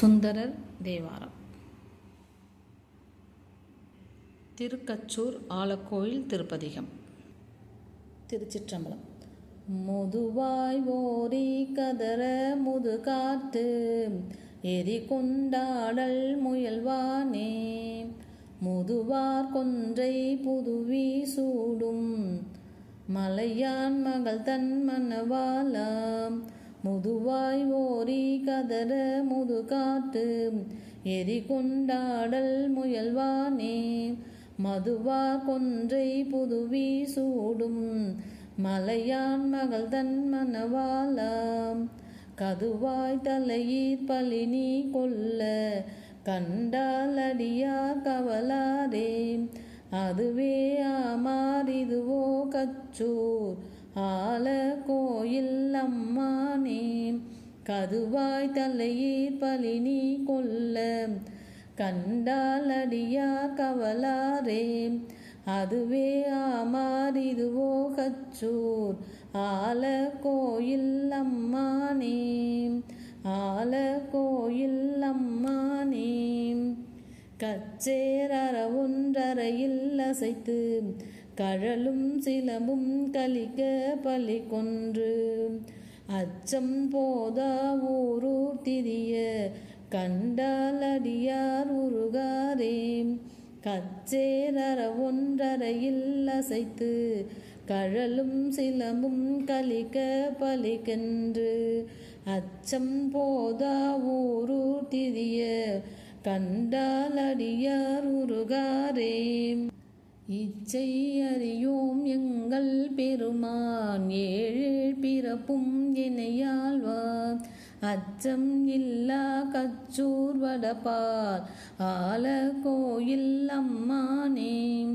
சுந்தரர் தேவாரம். திருக்கச்சூர் ஆலக்கோயில் திருப்பதிகம். திருச்சிற்றம்பலம். முதுவாய் ஓரி கதற முது காத்து எரி கொண்டாடல் முயல்வானே. முதுவார் கொன்றை புதுவி சூடும் மலையான் மகள் தன் மனவாலாம் முதுவாய் ஓரி கதற முது காட்டு எரி கொண்டாடல் முயல்வானே. மதுவா கொன்றை புதுவி சூடும். மலையான் மகள் தன் மனவாலாம் கதுவாய் தலையீர் பழி நீ கொல்ல கண்டாலடியார் கவலாரே அதுவே ஆமார் இதுவோ கச்சூர். ஆல கோயில் அம்மானே கதுவாய் தலையீர் பழினி கொல்ல. கண்டால் அடியா கவலாரே அதுவே ஆமார் இதுவோ கச்சூர். ஆல கோயில் அம்மானே ஆல கோயில் அம்மானே கச்சேரற ஒன்றறையில் அசைத்து கழலும் சிலமும் கலிக்க பலி கொன்று அச்சம் போதா ஊரூர் திரிய கண்டால் அடியார் உருகாரே. கச்சேரற ஒன்றரையில் அசைத்து கழலும் சிலமும் கலிக்க பலிக்கென்று அச்சம் போதா ஊரூர் திரிய கண்டால் அடியார் உருகாரே. இச்சை அறியோம் எங்கள் பெருமான் ஏழு பிறப்பும் இணையாழ்வார். அச்சம் இல்லா கச்சூர் வடபார் ஆல கோயில் அம்மானே.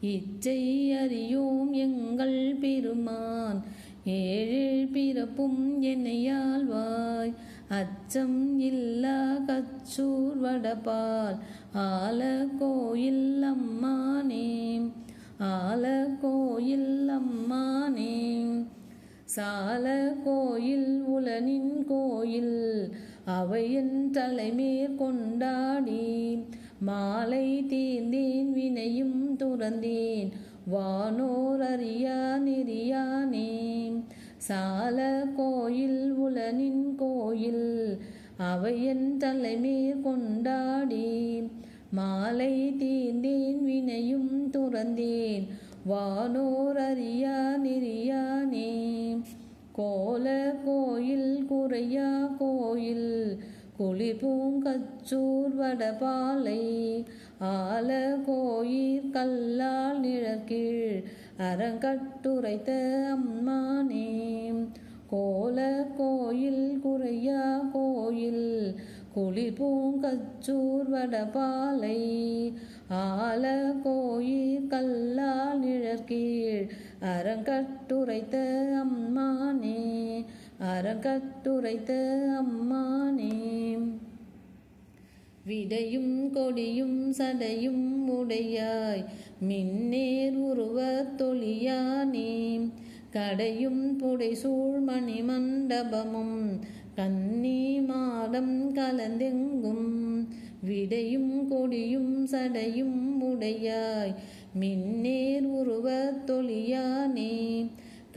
இச்சை அறியோம் எங்கள் பெருமான் ஏழு பிறப்பும் என்னையாழ்வாய் அச்சம் இல்லா கச்சூர் வடபால். ஆல கோயில் அம்மானே ஆல கோயில் அம்மானே. சால கோயில் உலனின் கோயில் அவையின் தலைமேற் கொண்டாடி. மாலை தீர்ந்தேன் வினையும் துறந்தேன். வானோர் அறியா நெறியானேன் சால கோயில் உலனின் கோயில் அவையன் தலைமேற் கொண்டாடி மாலை தீர்ந்தேன் வினையும் துறந்தேன் வானோர் அறியா நெறியானே. கோல கோயில் குறையா கோயில் குளிர் பூங்கச்சூர் வடபாலை ஆல கோயிற் கல்லால் நிழற்கீழ் அறங்கட்டுரைத்த அம்மானே. கோல கோயில் குறையா கோயில் குளிர் பூங்கச்சூர் வடபாலை ஆல கோயில் கல்லால் நிழற்கீழ் அறங்கட்டுரைத்த அம்மானே. அறங்கட்டுரைத்த அம்மானே. விடையும் கொடியும் சடையும் உடையாய். மின்னேர் உருவத் தொழியானே. கடையும் புடை சூழ்மணி மண்டபமும் கன்னி மாடம் கலந்தெங்கும். விடையும் கொடியும் சடையும் உடையாய். மின்னேர் உருவத் தொழியானே.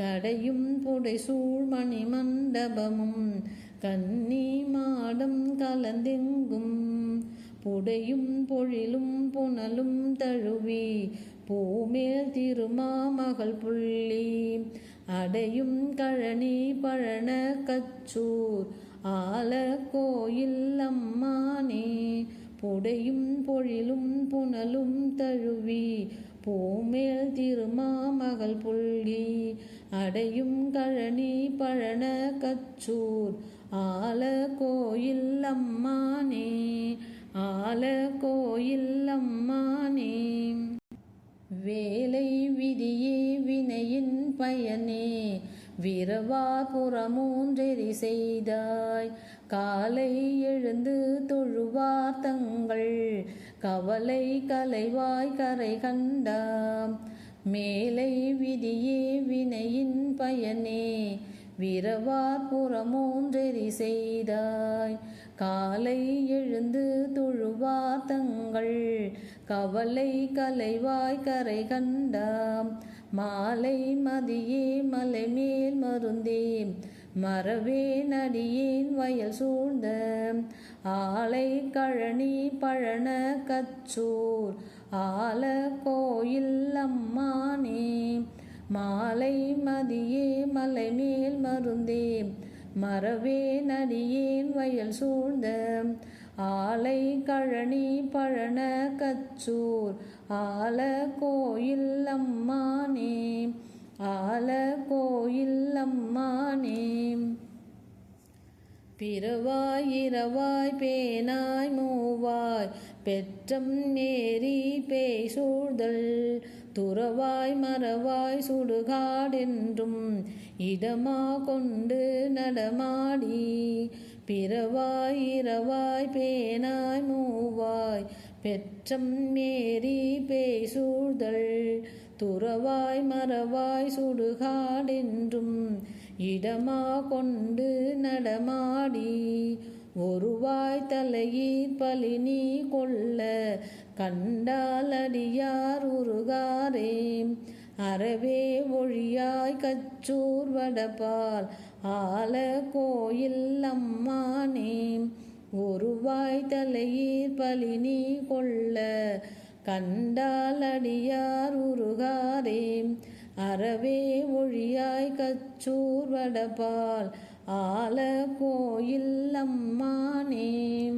கடையும் புடை சூழ்மணி மண்டபமும் கன்னி மாடம் கலந்தெங்கும். புடையும் பொழிலும் புனலும் தழுவி பூமேல் திருமாமகள் புள்ளி. அடையும் கழனி பழன கச்சூர் ஆல கோயில் அம்மானே. புடையும் பொழிலும் புனலும் தழுவி பூமேல் திருமாமகள் புள்ளி அடையும் கழனி பழன கச்சூர் ஆல கோயில் அம்மானே ஆல கோயில் அம்மானே. வேலை விதியே வினையின் பயனே விரவா புறமூன்றெறி செய்தாய் காலை எழுந்து தொழுவார் தங்கள் கவலை கலைவாய் கரை கண்டாம். மேலை விதியே வினையின் பயனே விரவார் புறமூன்றெறி செய்தாய். காலை எழுந்து தொழுவார் தங்கள் கவலை கலைவாய் கரை கண்டாம். மாலை மதியே மலை மேல் மருந்தே மறவே அடியேன் வயல் சூழ்ந்த ஆலை கழனி பழன கச்சூர் ஆல கோயில் அம்மானே மாலை மதியே மலை மேல் மருந்தே மறவே அடியேன் வயல் சூழ்ந்த ஆலை கழனி பழன கச்சூர் ஆல கோயில் அம்மானே. ஆல கோயில் அம்மானே பிறவாய் இரவாய் பேனாய் மூவாய் பெற்றம் நேரி பேய் சூழ்தல் துறவாய் மறவாய் சுடுகாடென்றும் இடமா கொண்டு நடமாடி. பிறவாய் இரவாய் பேனாய் மூவாய் பெற்றம் மேரி பேய் சூழ்தல் துறவாய் மறவாய் சுடுகாடென்றும் இடமா கொண்டு நடமாடி ஒருவாய் தலையீர் நீ கொள்ள கண்டாலடியார் உருகாரே. அறவே ஒழியாய் கச்சூர் வடபால் ஆல கோயில் அம்மானே. ஒருவாய் தலையீர் நீ கொள்ள கண்டாலடியார் உருகாரே அறவே மொழியாய் கச்சூர் வடபால் ஆல கோயில் அம்மானே.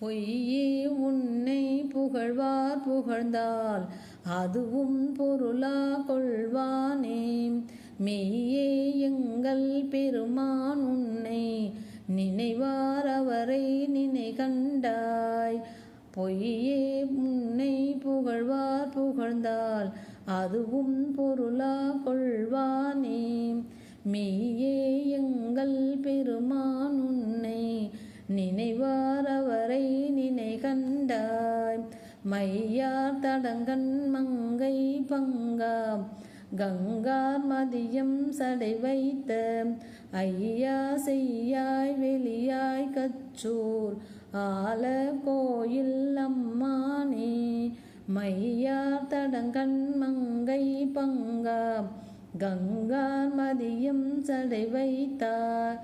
பொய்யே உன்னை புகழ்வார் புகழ்ந்தால் அதுவும் பொருளா கொள்வானே. மெய்யே எங்கள் பெருமான் உன்னை நினைவார் அவரை நினை கண்டாய் பொய்யே உன்னை புகழ்வார் புகழ்ந்தால் அதுவும் பொருளா கொள்வானே. மெய்யே எங்கள் பெருமான் உன்னை நினைவார் அவரை நினை கண்டாய் மையார் தடங்கன் மங்கை பங்காம். கங்கார் மதியம் சடை வைத்த. ஐயா செய்யாய் வெளியாய் கச்சூர் ஆல கோயில் அம்மானே மையார் தடங்கண் மங்கை பங்கா கங்கார் மதியம் சடை வைத்தார்.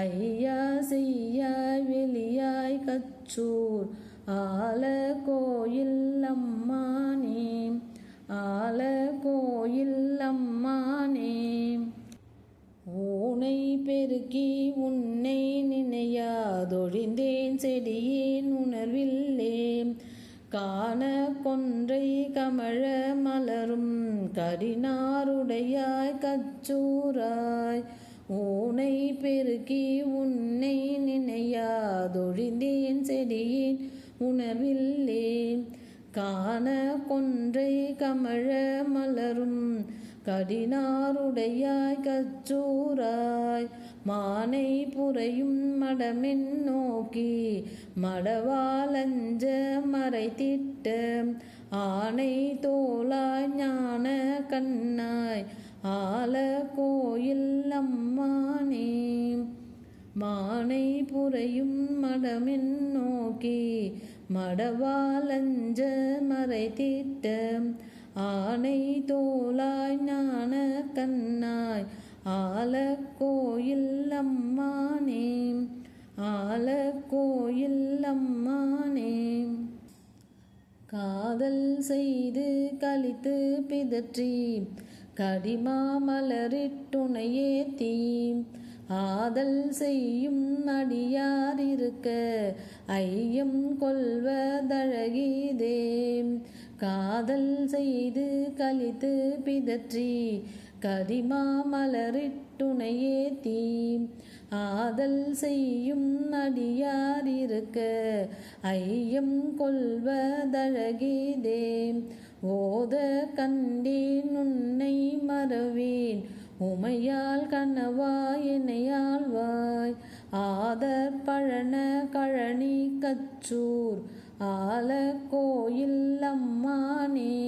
ஐயா செய்யாய் வெளியாய் கச்சூர் ஆல கோயில் அம்மானே ஆல கோயில் கரினாருடையாய் கச்சூராய் ஊனை பெருக்கி உன்னை நினையாதொழிந்தேன் செடியேன் உணவில்லேன் காண கொன்றை கமழ மலரும் கடினாருடையாய் கச்சூராய் மானை புறையும் மடமென் நோக்கி மடவாலஞ்ச மறைத்திட்ட ஆனை தோளாய் ஞான கண்ணாய் ஆல கோயில் அம்மானே. மானை புறையும் மடமின் நோக்கி மடவாலஞ்ச மறை தீட்ட ஆனை தோளாய் ஞான கண்ணாய் ஆல கோயில் அம்மானே. ஆல கோயில் அம்மானே. காதல் செய்து கழித்து பிதற்றி கடிமாமலரிட்டுணையே தீம் ஆதல் செய்யும் அடியார் இருக்க ஐயம் கொள்வதழகிதே. காதல் செய்து கழித்து பிதற்றி கதிமாமலரிட்டுணையே தீம் ஆதல் செய்யும் அடியாரிருக்க ஐயம் கொள்வதழகிதே. ஓத கண்டேன் உன்னை மறவேன் உமையால் கனவா என்னையாழ்வாய் ஆதர் பழன கழனி கச்சூர் ஆல கோயில் அம்மானே.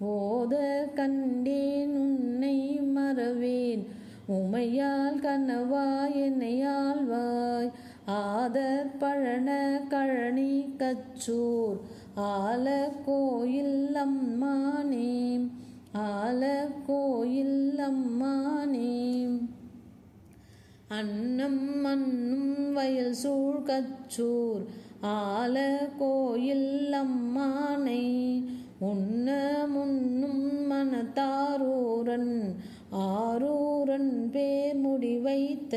ஓத கண்டேன் உன்னை மறவேன் உமையால் கண்ணவாய் என்னையாழ்வாய் ஆதர் பழன கழனி கச்சூர். ஆல கோயில் அம்மானே ஆல கோயில் அம்மானே. அன்னம் மண்ணும் வயல் சூழ் கச்சூர். ஆல கோயில் அம்மானை உண்ண முன்னும் மனத்தாரூரன். ஆரூரன் முரண்பேர் முடி வைத்த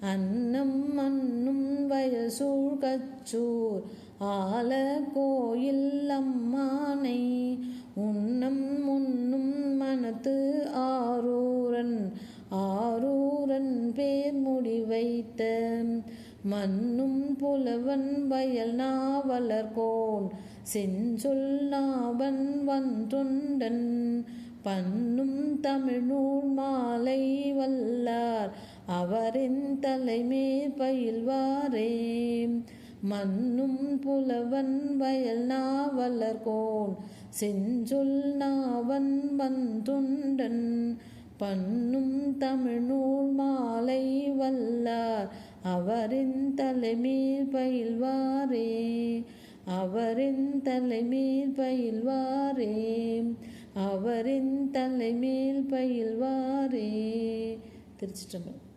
அன்னம் மண்ணும் வயல் கச்சூர். ஆல கோயில் அம்மானை உன்னம் முன்னும் மனத்து ஆரூரன். ஆரூரன் பேர் முடி வைத்த மண்ணும் புலவன் வயல் நாவலர்கோன் செஞ்சொல் நாவன் வந்துண்டன் பண்ணும் தமிழ்நூல் மாலை வல்லார். அவரின் தலைமே பயில்வாரே. மண்ணும் புலவன் வயல் நாவலர்கோன் செஞ்சொல் நாவன் வந்துண்டன். பண்ணும் தமிழ்நூல் மாலை வல்லார். அவரின் தலைமீர் பயில்வாரே. அவரின் தலைமீர் பயில்வாரே. அவரின் தலைமேல் பயில்வாரே. திருச்சிட்டம்பலம்